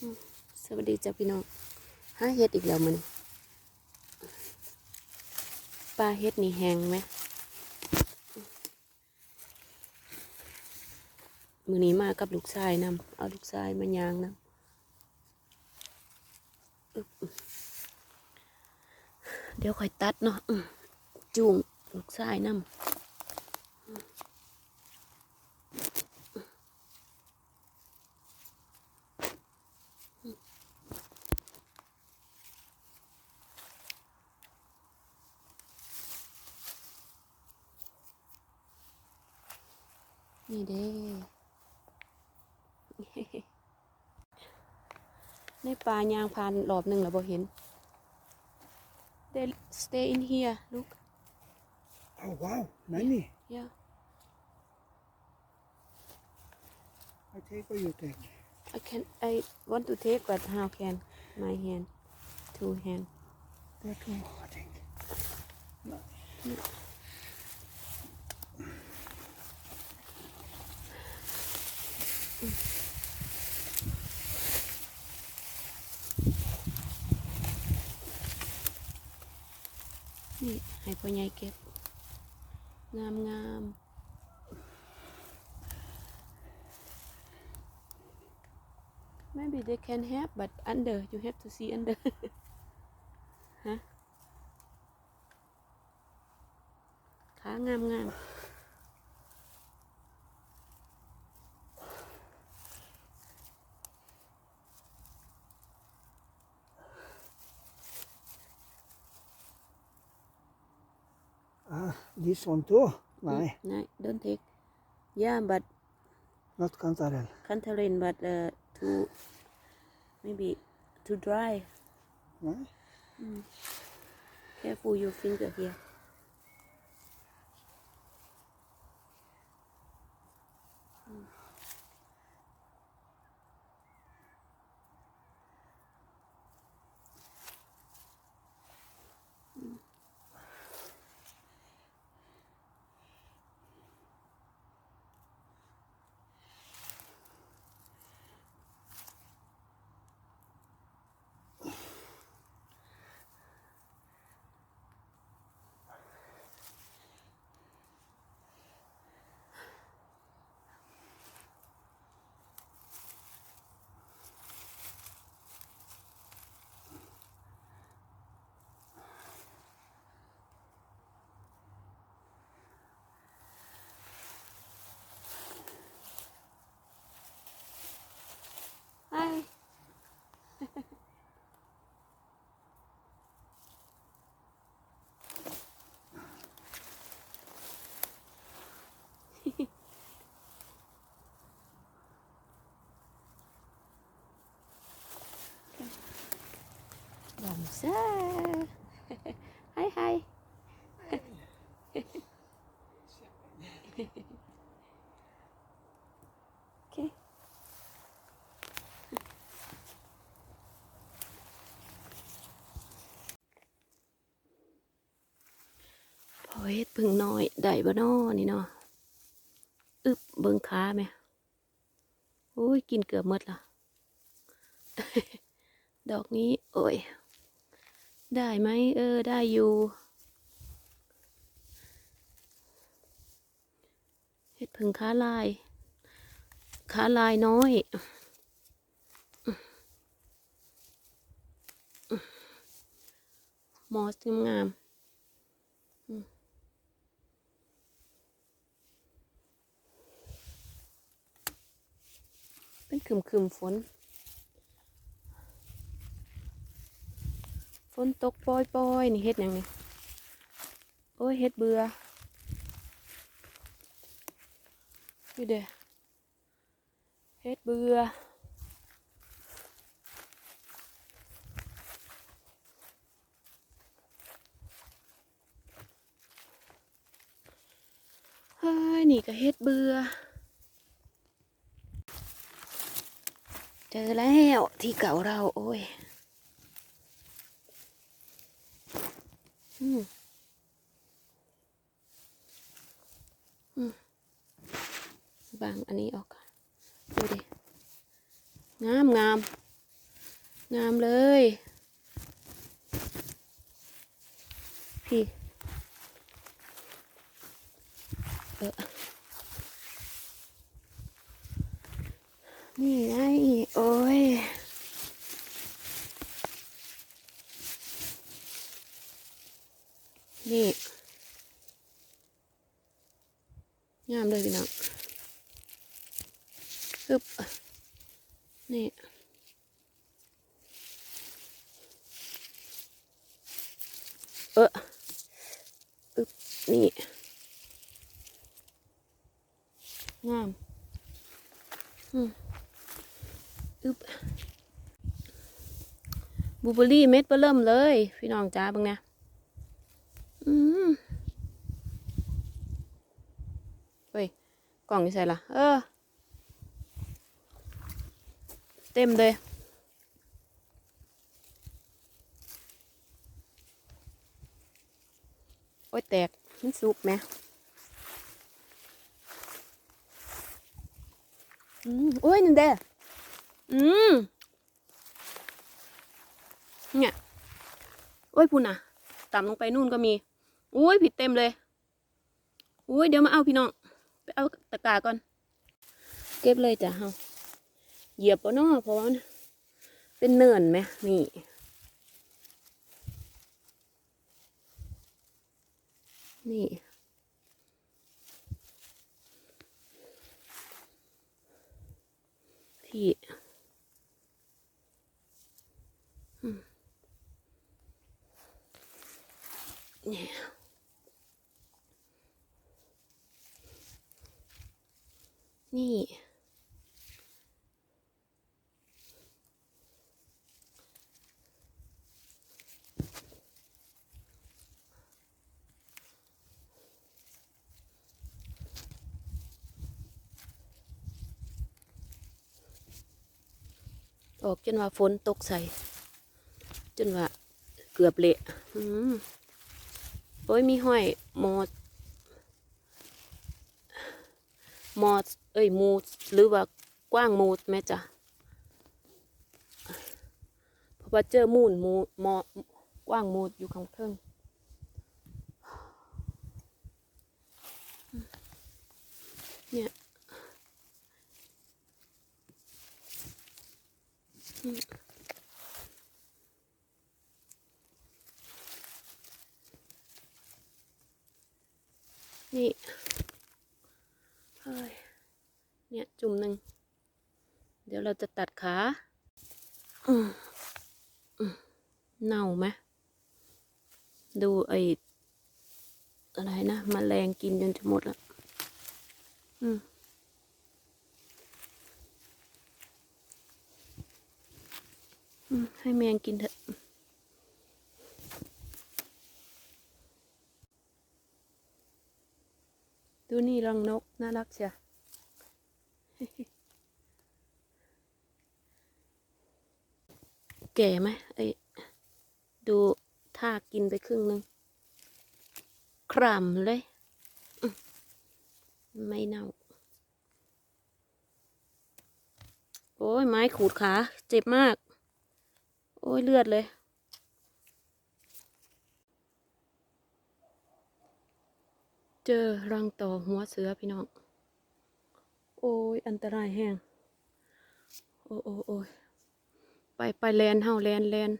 สวัสดีจ้าพี่น้องหาเฮ็ดอีกแล้วมันปลาเฮ็ดนี่แห้งไหมมือนี้มากับลูกชายนำเอาลูกชายมายางนำเดี๋ยวค่อยตัดเนาะจุงลูกชายนำ นี่เด้ในป่ายางพานรอบหนึ่งแล้วบ่เห็น they stay in here look Oh wow, many. yeah I take or you take? I can I want to take but how can my hand two hand That one, I think. นี่ ให้พ่อใหญ่เก็บ งามงามๆ maybe they can have but under you have to see under ฮะขางามงาม This one too? No. Mm, no, don't take. Yeah, but not Cantarin. Cantarin, but uh, too maybe too dry. No? Mm. Careful your finger here. Bangsa. Hai hai. okay. พอเฮ็ดพึ่งน้อยได้บ่นอนี่เนาะอึบเบิ่งขาไหมโอ้ยกินเกือบหมดละ ดอกนี้ โอ้ย ได้ไหมเออ ได้อยู่เฮ็ดพึ่งขาลายขาลายน้อยมอสงามเป็นคืมคืมฝน นตกปอยปอยนี่เฮ็ดยังนี่โอ้ยเฮ็ดเบื่ออยู่เด้อเฮ็ดเบื่อเฮ้ยนี่ก็เฮ็ดเบื่อเจอแล้วที่เก่าเราโอ้ย อืมอืมบางอันนี้ออกก่อนดูดิงามงามงามเลย พี่เออนี่ไง โอ้ย นี่งาม เลยพี่น้องฮึบนี่เอออึบนี่ งามอืมอึบบูเบอรี่เม็ดเบิ่มเลย พี่น้องจ้าบังเนี่ยอืมเฮ้ย กล่องนี่ใส่ละเออ เต็มเลยโอ้ยแตกมันสุกไหมอืมโอ้ยนั่นเด้ออืมเนี่ยโอ้ยพุ่นอะต่ำลงไปนู่นก็มีโอ้ยผิดเต็มเลยโอ้ยเดี๋ยวมาเอาพี่น้อง เอาตะกร้าก่อน เก็บเลยจ้ะเฮาเหยียบปะเนาะเพราะว่าเป็นเนินไหมนี่นี่ ที่อืมนี่ นี่ ออกจนว่าฝนตกใส่ จนว่าเกือบเละอืมโอ้ยมีห้อยหมดห มอดเอ้ยมูดหรือว่ากว้างมูดแม่จ้ะเพราะว่าเจอมูนมูมอกว้างมูดอยู่ข้างเทิงเนี่ยนี่ เนี่ยจุ่มหนึ่ง เดี๋ยวเราจะตัดขาเน่าไหมดูไออะไรนะมแมลงกินจนจะหมดแล้วอืมให้แมงกินเถอะ ดูนี่รังนก น่ารักเชียแก่ไหมไอ้ดูท่ากินไปครึ่งหนึ่งคร่ำเลย ไม่เน่า โอ้ยไม้ขูดขา เจ็บมาก โอ้ยเลือดเลย เจอรังต่อหัวเสือพี่น้อง โอ้ย อันตรายแห้งโอ้โอ้โอ้ยไปไปแลนเฮาแลนแลน